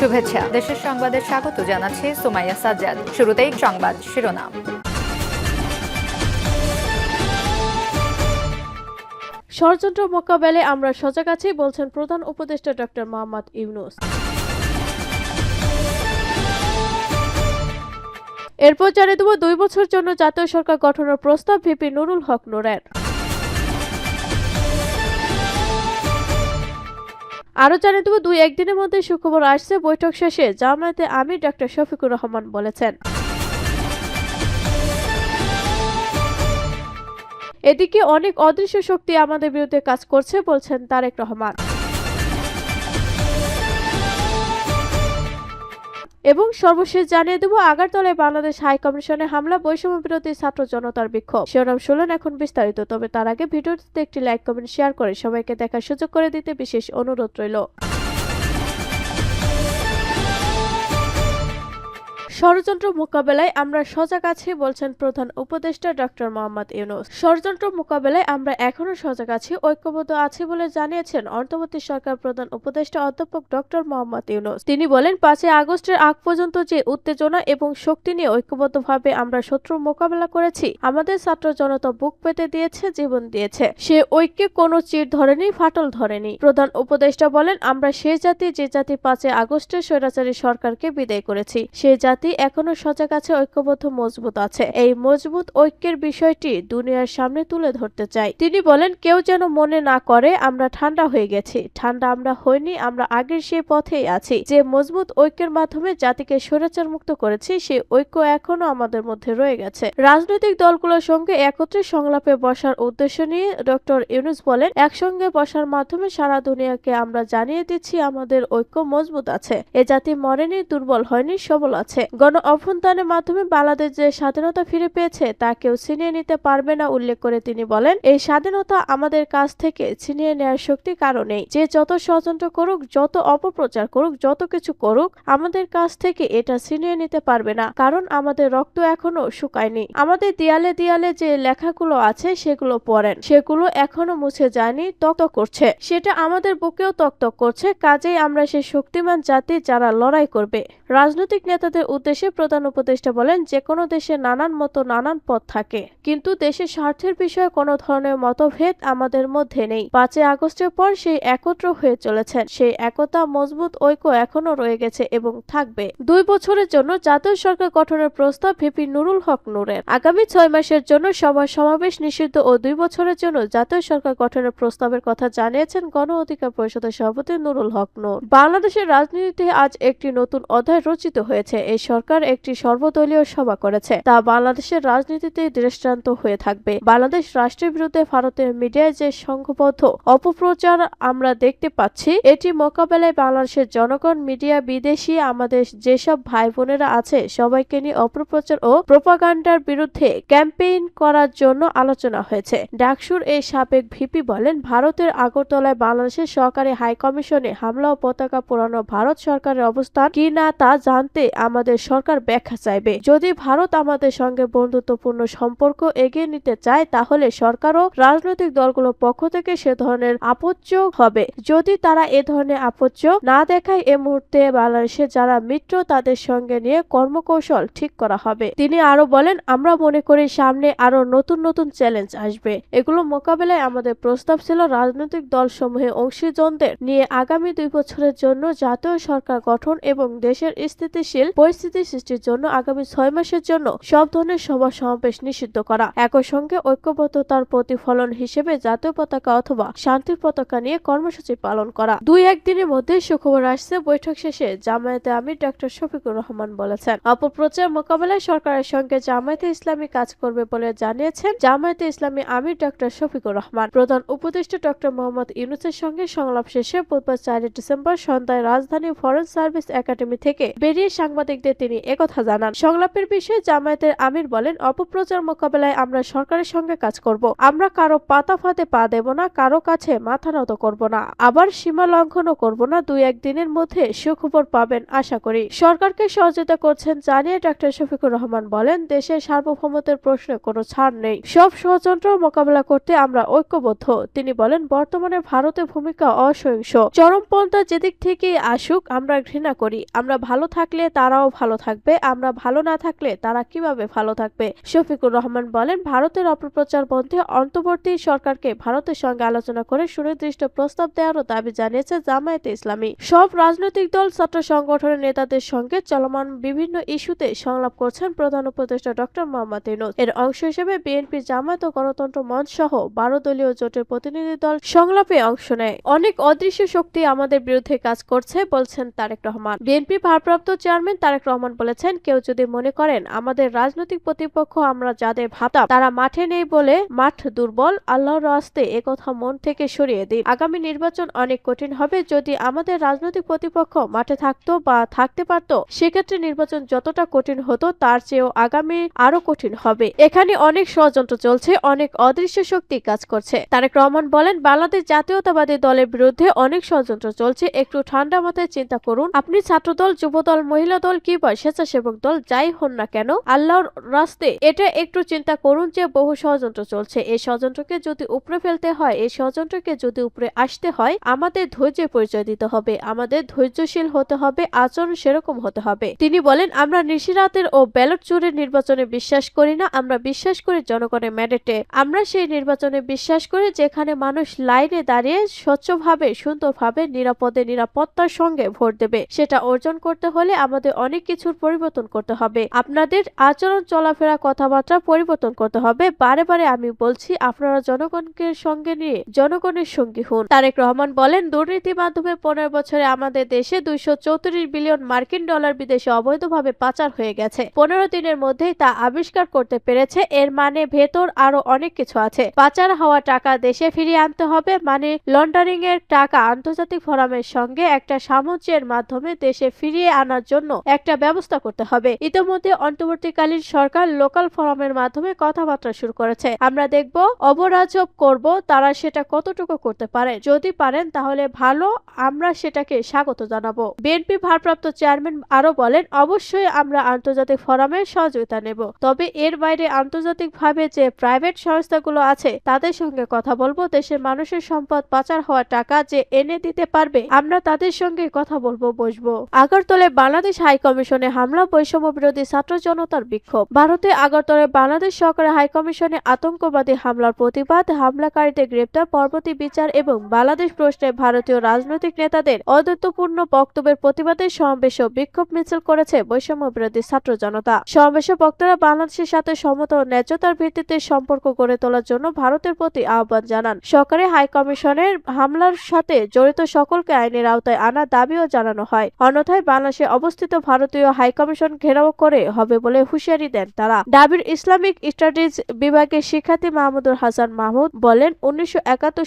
শুভেচ্ছা। দেশের সংবাদে স্বাগত জানাচ্ছি সুমাইয়া সাজ্জাদ। শুরুতেই সংবাদ শিরোনাম। ষড়যন্ত্র মোকাবেলায় আমরা সজাগ আছি, বলছেন প্রধান উপদেষ্টা ডক্টর মোহাম্মদ ইউনুস। এরপর জানিয়ে দেব, দুই বছর জন্য জাতীয় সরকার গঠনের প্রস্তাব ভিপি নুরুল হক নুরের। আরও জানিয়ে দেবো, দুই একদিনের মধ্যে সুখবর আসছে। বৈঠক শেষে জামায়াতে আমির ডক্টর শফিকুর রহমান বলেছেন। এদিকে অনেক অদৃশ্য শক্তি আমাদের বিরুদ্ধে কাজ করছে বলছেন তারেক রহমান। এবং সর্বশেষ জানিয়ে দেব, আগারতলায় বাংলাদেশ হাই কমিশনে হামলা, বৈষম্য বিরোধী ছাত্র জনতার বিক্ষোভ। শিরোনাম শুনলেন এখন বিস্তারিত, তবে তার আগে ভিডিওটিতে একটি লাইক, কমেন্ট, শেয়ার করে সবাইকে দেখার সুযোগ করে দিতে বিশেষ অনুরোধ রইল। ষড়যন্ত্র মোকাবেলায় আমরা সজাগ আছি বলছেন প্রধান উপদেষ্টা ডক্টর মোহাম্মদ ইউনুস। ষড়যন্ত্র মোকাবেলায় আমরা এখনও সজাগ আছি, ঐক্যবদ্ধ আছি বলে জানিয়েছেন অন্তর্বর্তী সরকার প্রধান উপদেষ্টা অধ্যাপক ডক্টর মোহাম্মদ ইউনুস। তিনি বলেন, পাঁচই আগস্টের আগ পর্যন্ত যে উত্তেজনা এবং শক্তি নিয়ে ঐক্যবদ্ধভাবে আমরা শত্রুর মোকাবেলা করেছি, আমাদের ছাত্র জনতা বুক পেতে দিয়েছে, জীবন দিয়েছে। সে ঐক্যে কোনো চির ধরেনি, ফাটল ধরেনি। প্রধান উপদেষ্টা বলেন, আমরা সেই জাতি, যে জাতি পাঁচই আগস্টের স্বৈরাচারী সরকারকে বিদায় করেছি, সেই জাতি এখনও সজাগ আছে, ঐক্যবদ্ধ, মজবুত আছে। এই মজবুত ঐক্যের বিষয়টি দুনিয়ার সামনে তুলে ধরতে চাই। তিনি বলেন, কেউ যেন মনে না করে, আমরা ঠান্ডা হয়ে গেছি। ঠান্ডা আমরা হইনি, আমরা আগের সেই পথেই আছি। যে মজবুত ঐক্যের মাধ্যমে জাতিকে স্বৈরাচার মুক্ত করেছি সেই ঐক্য এখনও আমাদের মধ্যে রয়ে গেছে। রাজনৈতিক দলগুলোর সঙ্গে একত্রে সংলাপে বসার উদ্দেশ্য নিয়ে ডক্টর ইউনুস বলেন, একসঙ্গে বসার মাধ্যমে সারা দুনিয়াকে আমরা জানিয়ে দিচ্ছি, আমাদের ঐক্য মজবুত আছে। এ জাতি মরেনি, দুর্বল হয়নি, সবল আছে। গণ অভ্যুত্থানের মাধ্যমে বাংলাদেশ যে স্বাধীনতা ফিরে পেয়েছে তা কেউ ছিনিয়ে নিতে পারবে না, উল্লেখ করে তিনি বলেন। এই স্বাধীনতা আমাদের কাছ থেকে ছিনিয়ে নেওয়ার শক্তি কারও নেই। যে যত ষড়যন্ত্র করুক, যত অপপ্রচার করুক, যত কিছু করুক, আমাদের কাছ থেকে এটা ছিনিয়ে নিতে পারবে না, কারণ আমাদের রক্ত এখনও শুকায়নি। আমাদের দেয়ালে দেয়ালে যে লেখাগুলো আছে, সেগুলো পড়েন। সেগুলো এখনও মুছে যায়নি, তক্ত করছে। সেটা আমাদের বুকেও তক্ত করছে, কাজেই আমরা সেই শক্তিমান জাতি যারা লড়াই করবে। রাজনৈতিক নেতাদের উদ্দেশ্যে প্রধান উপদেষ্টা বলেন যে কোনো দেশে নানান মতো, নানান পথ থাকে। কিন্তু দেশের স্বার্থের বিষয়ে কোনো ধরনের মতভেদ আমাদের মধ্যে নেই। পাঁচই আগস্টের পর সেই একত্র হয়ে চলেছেন। সেই একতা, মজবুত ঐক্য এখনও রয়ে গেছে এবং থাকবে। দুই বছরের জন্য জাতীয় সরকার গঠনের প্রস্তাব ভিপি নুরুল হক নুরের। আগামী ছয় মাসের জন্য সভা সমাবেশ নিষিদ্ধ ও দুই বছরের জন্য জাতীয় সরকার গঠনের প্রস্তাবের কথা জানিয়েছেন গণ অধিকার পরিষদের সভাপতি নুরুল হক নুর। বাংলাদেশের রাজনীতিতে আজ একটি নতুন অধ্যায় রচিত হয়েছে। এই সরকার একটি সর্বদলীয় সভা করেছে। তা বাংলাদেশের রাজনীতিতে দৃষ্টান্ত হয়ে থাকবে। বাংলাদেশ রাষ্ট্রের বিরুদ্ধে ভারতের মিডিয়ায় যে সংঘবদ্ধ অপপ্রচার আমরা দেখতে পাচ্ছি, এটি মোকাবেলায় বাংলাদেশের জনগণ, মিডিয়া, বিদেশি, আমাদের যেসব ভাই বোনেরা আছে, সবাইকে নিয়ে অপপ্রচার ও প্রোপাগান্ডার বিরুদ্ধে ক্যাম্পেইন করার জন্য আলোচনা হয়েছে। ডাকসুর এই সাবেক ভিপি বলেন, ভারতের আগরতলায় বাংলাদেশের সরকারি হাই কমিশনে হামলা ও পতাকা পোড়ানো ভারত সরকারের অবস্থান কি না তা জানতে আমাদের সরকার ব্যাখ্যা চাইবে। যদি ভারত আমাদের সঙ্গে বন্ধুত্বপূর্ণ সম্পর্ক এগিয়ে নিতে চায়, তাহলে সরকার ও রাজনৈতিক দলগুলোর পক্ষ থেকে সে ধরনের আপত্য হবে। যদি তারা এ ধরনের আপত্য না দেখায়, এ মুহূর্তে বাংলাদেশে যারা মিত্র, তাদের সঙ্গে নিয়ে কর্মকৌশল ঠিক করা হবে। তিনি আরও বলেন, আমরা মনে করি সামনে আরও নতুন নতুন চ্যালেঞ্জ আসবে। এগুলো মোকাবেলায় আমাদের প্রস্তাব ছিল রাজনৈতিক দলসমূহে অংশীজনদের নিয়ে আগামী দুই বছরের জন্য জাতীয় সরকার গঠন এবং দেশের স্থিতিশীল পরিস্থিতি সৃষ্টির জন্য আগামী ছয় মাসের জন্য সব ধরনের সভা সমাবেশ নিষিদ্ধ করা। একই সঙ্গে ঐক্যবদ্ধতার প্রতিফলন হিসেবে জাতীয় পতাকা অথবা শান্তির পতাকা নিয়ে কর্মসূচি পালন করা। দুই একদিনের মধ্যে সুখবর আসছে বৈঠক শেষে, জামায়াতে আমির ডক্টর শফিকুর রহমান বলেছেন। অপপ্রচার মোকাবেলায় সরকারের সঙ্গে জামায়াতে ইসলামী কাজ করবে বলে জানিয়েছেন জামায়াতে ইসলামী আমির ডক্টর শফিকুর রহমান। প্রধান উপদেষ্টা ডক্টর মোহাম্মদ ইউনুসের সঙ্গে সংলাপ শেষে বুধবার চারই ডিসেম্বর সন্ধ্যায় রাজধানী ফরেন সার্ভিস একাডেমি থেকে বেরিয়ে সাংবাদিকদের তিনি একথা জানান। সংলাপের বিষয়ে জামায়াতের আমির বলেন, অপপ্রচার মোকাবেলায় আমরা সরকারের সঙ্গে কাজ করব। আমরা কারও পাতা ফাঁদে পা দেব না, কারও কাছে মাথা নত করব না। আবার সীমা লঙ্ঘনও করব না, দুই একদিনের মধ্যে সুখবর পাবেন আশা করি। সরকারকে সহযোগিতা করছেন জানিয়ে ডাক্তার শফিকুর রহমান বলেন, দেশের সার্বভৌমত্বের প্রশ্নে কোনো ছাড় নেই। সব ষড়যন্ত্র মোকাবেলা করতে আমরা ঐক্যবদ্ধ। তিনি বলেন, বর্তমানে ভারতের ভূমিকা অসহিংস। চরমপন্থা যেদিক থেকেই আসুক, আমরা ঘৃণা করি। আমরা ভালো থাকলে তারাও ভালো থাকবে, আমরা ভালো না থাকলে তারা কীভাবে ভালো থাকবে? শফিকুর রহমান বলেন, ভারতের অপপ্রচার বন্ধে অন্তর্বর্তী সরকারকে ভারতের সঙ্গে আলোচনা করে সুনির্দিষ্ট প্রস্তাব দেওয়ারও দাবি জানিয়েছে জামায়াতে ইসলামী। সব রাজনৈতিক দল, ছাত্র সংগঠনের নেতাদের সঙ্গে চলমান বিভিন্ন ইস্যুতে সংলাপ করছেন প্রধান উপদেষ্টা ডক্টর মোহাম্মদ ইউনূস। এর অংশ হিসেবে বিএনপি জামায়াত ও গণতন্ত্র মঞ্চ সহ বারো দলীয় জোটের প্রতিনিধি দল সংলাপে অংশ নেয়। অনেক অদৃশ্য শক্তি আমাদের বিরুদ্ধে কাজ করছে, বলছেন তারেক রহমান। বিএনপি ভারপ্রাপ্ত চেয়ারম্যান তারেক রহমান বলেছেন, কেউ যদি মনে করেন, আমাদের রাজনৈতিক প্রতিপক্ষ, আমরা যাদের ভাবতাম তারা মাঠে নেই বলে মাঠ দুর্বল, আল্লাহর রাস্তে একথা মন থেকে সরিয়ে দিন। আগামী নির্বাচন অনেক কঠিন হবে। যদি আমাদের রাজনৈতিক প্রতিপক্ষ মাঠে থাকতো বা থাকতে পারতো, সেক্ষেত্রে নির্বাচন যতটা কঠিন হতো, তার চেয়েও আগামী আরও কঠিন হবে। এখানে অনেক ষড়যন্ত্র চলছে, অনেক অদৃশ্য শক্তি কাজ করছে। তারেক রহমান বলেন, বাংলাদেশ জাতীয়তাবাদী দলের বিরুদ্ধে অনেক ষড়যন্ত্র চলছে। একটু ঠান্ডা মাথায় চিন্তা করুন। আপনি ছাত্রদল, যুবদল, মহিলা দল কিংবা স্বেচ্ছাসেবক দল যাই হন না কেন, আল্লাহর রাস্তে এটা একটু চিন্তা করুন যে বহু ষড়যন্ত্র চলছে। এই ষড়যন্ত্রকে যদি উপরে ফেলতে হয়, এই ষড়যন্ত্রকে যদি উপরে আসতে হয়, আমাদের ধৈর্যের পরিচয় দিতে হবে, আমাদের ধৈর্যশীল হতে হবে, আচরণ সেরকম হতে হবে। তিনি বলেন, আমরা নিশিরাতের ও ব্যালট চুরের নির্বাচনে বিশ্বাস করি না, আমরা বিশ্বাস করি জনগণের ম্যান্ডেটে। আমরা সেই নির্বাচনে বিশ্বাস করি যেখানে মানুষ লাইনে দাঁড়িয়ে স্বচ্ছভাবে, সুন্দরভাবে, নিরাপদে, নিরাপত্তার সঙ্গে ভোট দেবে। সেটা অর্জন করতে হলে আমাদের অনেক কিছুর পরিবর্তন করতে হবে। আপনাদের আচরণ, চলাফেরা, কথাবার্তা পরিবর্তন করতে হবে। বারে বারে আমি বলছি, আপনারা জনগণকে সঙ্গে নিয়ে, জনগণের সঙ্গী হন। তারেক রহমান বলেন, দুর্নীতির মাধ্যমে পনেরো বছরে আমাদের দেশে দুইশো চৌত্রিশ বিলিয়ন মার্কিন ডলার বিদেশে অবৈধভাবে পাচার হয়ে গেছে। পনেরো দিনের মধ্যেই তা আবিষ্কার করতে পেরেছে। এর মানে ভেতর আরও অনেক কিছু আছে। পাচার হওয়া টাকা দেশে ফিরিয়ে আনতে হবে মানে লন্ডারিং এর টাকা আন্তর্জাতিক ফোরামের সঙ্গে একটা সামঞ্জস্যের মাধ্যমে দেশে ফিরিয়ে আনার জন্য একটা ব্যবস্থা করতে হবে। ইতোমধ্যে অন্তর্বর্তীকালীন সরকার লোকাল ফোরামের মাধ্যমে কথাবার্তা শুরু করেছে। আমরা দেখব অবরাজব করব তারা সেটা কতটুকু করতে পারে। যদি পারেন তাহলে ভালো, আমরা সেটাকে স্বাগত জানাব। বিএনপি ভারপ্রাপ্ত চেয়ারম্যান আরও বলেন, অবশ্যই আমরা আন্তর্জাতিক ফোরামের সহযোগিতা নেব। তবে এর বাইরে আন্তর্জাতিকভাবে যে প্রাইভেট সংস্থাগুলো আছে, তাদের সঙ্গে কথা বলব। দেশের মানুষের সম্পদ পাচার হওয়া টাকা যে এনে দিতে পারবে, আমরা তাদের সঙ্গে কথা বলব, বসবো। আগরতলায় বাংলাদেশ হাই কমিশনে হামলা, বৈষম্য বিরোধী ছাত্র জনতার বিক্ষোভ। ভারতে আগরতলায় বাংলাদেশ সরকারের হাই কমিশনে আতঙ্কবাদী হামলার প্রতিবাদ, হামলাকারীদের গ্রেপ্তার, পরবর্তী বিচার এবং বাংলাদেশ প্রশ্নে ভারতীয় রাজনৈতিক নেতাদের অদ্বৈতপূর্ণ বক্তব্যের প্রতিবাদে সমাবেশ ও বিক্ষোভ মিছিল করেছে বৈষম্য বিরোধী ছাত্র জনতা। সমাবেশে বক্তারা বাংলাদেশের সাথে সমত ন্যায্যতার ভিত্তিতে সম্পর্ক গড়ে তোলার জন্য ভারতের প্রতি আহ্বান জানান। সরকারি হাইকমিশনের হামলার সাথে জড়িত সকলকে আইনের আওতায় আনা দাবিও জানানো হয়। অন্যথায় বাংলাদেশে অবস্থিত ভারতীয় হাই কমিশন ঘেরাও করে হবে বলে হুঁশিয়ারি দেন তারা। ডাবির ইসলামিক স্টাডিজ বিভাগের শিক্ষার্থী মাহমুদুল হাসান মাহমুদ বলেন, উনিশশো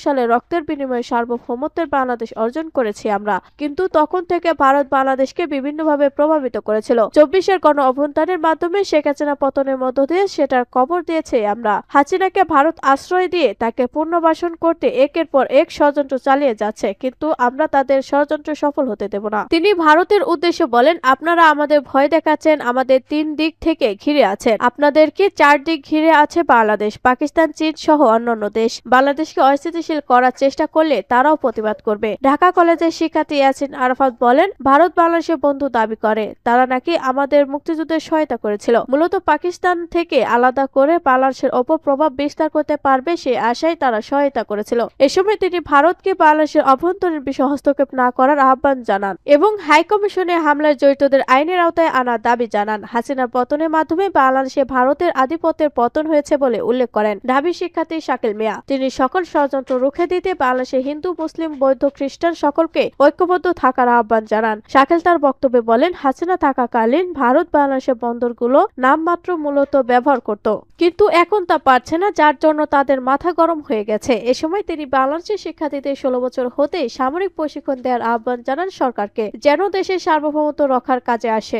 সালে রক্তের বিনিময়ে সার্বভৌমত্বের বাংলাদেশ অর্জন করেছি আমরা। কিন্তু তখন থেকে ভারত বাংলাদেশকে বিভিন্নভাবে প্রভাবিত করেছিল। চব্বিশের গণ অভ্যন্তরের মাধ্যমে শেখ হাসিনা পতনের মধ্য দিয়ে সেটার কবর দিয়েছে আমরা। হাসিনাকে ভারত আশ্রয় দিয়ে তাকে পুনর্বাসন করতে একের পর এক ষড়যন্ত্র চালিয়ে যাচ্ছে, কিন্তু আমরা তাদের ষড়যন্ত্র সফল হতে দেব না। তিনি ভারতের উদ্দেশ্যে বলেন, আপনারা আমাদের ভয় দেখাচ্ছেন, আমাদের তিন দিক থেকে ঘিরে আছেন। আপনাদেরকে চার দিক ঘিরে আছে বাংলাদেশ, পাকিস্তান, চীন সহ অন্যান্য দেশ? বাংলাদেশকে অস্থিতিশীল করার চেষ্টা করলে তারাও প্রতিবাদ করবে। ঢাকা কলেজের শিক্ষার্থী ইয়াসিন আরাফাত বলেন, ভারত বাংলাদেশের বন্ধু দাবি করে, তারা নাকি আমাদের মুক্তিযুদ্ধের সহায়তা করেছিল। মূলত পাকিস্তান থেকে আলাদা করে বাংলাদেশের ওপর প্রভাব বিস্তার করতে পারবে সেই আশায় তারা সহায়তা করেছিল। এ সময় তিনি ভারতকে বাংলাদেশের অভ্যন্তরীণ বিষয় হস্তক্ষেপ না করার আহ্বান জানান এবং হাই কমিশনে হামলায় জড়িতদের আইনের আওতায় আনার দাবি জানান। হাসিনার পতনের মাধ্যমে বাংলাদেশে ভারতের আধিপত্যের পতন হয়েছে বলে উল্লেখ করেন ঢাবি শিক্ষার্থী শাকিল মিয়া। তিনি সকল ষড়যন্ত্র রুখে দিতে বাংলাদেশে হিন্দু, মুসলিম, বৌদ্ধ, খ্রিস্টান সকলকে ঐক্যবদ্ধ থাকার আহ্বান জানান। শাকিল তার বক্তব্যে বলেন, হাসিনা থাকাকালীন ভারত বাংলাদেশের বন্দরগুলো নামমাত্র মূলত ব্যবহার করত। কিন্তু এখন তা পারছে না, যার জন্য তাদের মাথা গরম হয়ে গেছে। এ সময় তিনি বাংলাদেশের শিক্ষার্থীদের ষোলো বছর হতেই সামরিক প্রশিক্ষণ দেওয়ার আহ্বান জানান সরকারকে, যেন দেশের সার্বভৌমত্ব রক্ষার কাজে আসে।